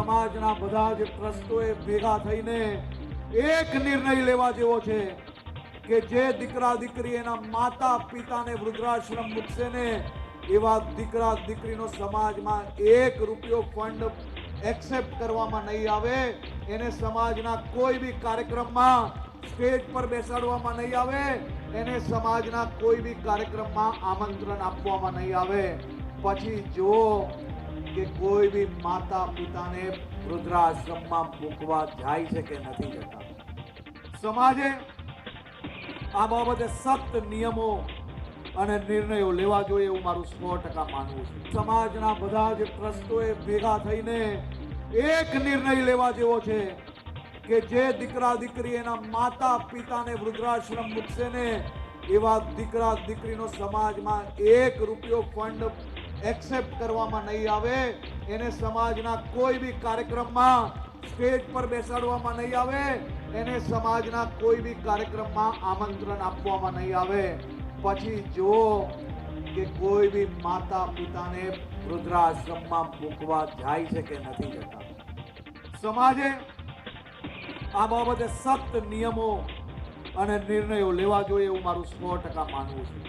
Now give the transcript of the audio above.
સમાજના બધા જ ટ્રસ્ટોએ ભેગા થઈને એક નિર્ણય લેવા જેવો છે કે જે દીકરા દીકરી એના માતા પિતાને વૃદ્ધાશ્રમ મૂકશે ને એવા દીકરા દીકરીનો સમાજમાં એક રૂપિયો ફંડ એક્સેપ્ટ કરવામાં નહીં આવે, એને સમાજના કોઈ બી કાર્યક્રમમાં સ્ટેજ પર બેસાડવામાં નહીં આવે, એને સમાજના કોઈ બી કાર્યક્રમમાં આમંત્રણ આપવામાં નહીં આવે. પછી જો કે કોઈ બી માતા પિતાને વૃદ્ધાશ્રમમાં મૂકવા જાય છે કે નથી જતા. સમાજે આ બાબતે સખ્ત નિયમો અને નિર્ણયો લેવા જોઈએ એવું મારું સો ટકા માનવું છે. સમાજના બધા જ ટ્રસ્ટોએ ભેગા થઈને એક નિર્ણય લેવા જેવો છે કે જે દીકરા દીકરી એના માતા પિતાને વૃદ્ધાશ્રમ મૂકશે ને એવા દીકરા દીકરીનો સમાજમાં એક રૂપિયો ફંડ એક્સેપ્ટ કરવામાં નહીં આવે. એને સમાજના કોઈ બી કાર્યક્રમમાં સ્ટેજ પર બેસાડવામાં નહીં આવે. એને સમાજના કોઈ બી કાર્યક્રમમાં આમંત્રણ આપવામાં નહીં આવે. પછી જો કે કોઈ બી માતા પિતાને વૃદ્ધાશ્રમમાં મૂકવા જાય છે કે નથી જતા. સમાજે આ બાબતે સખ્ત નિયમો અને નિર્ણયો લેવા જોઈએ એવું મારું સો ટકા માનવું છે.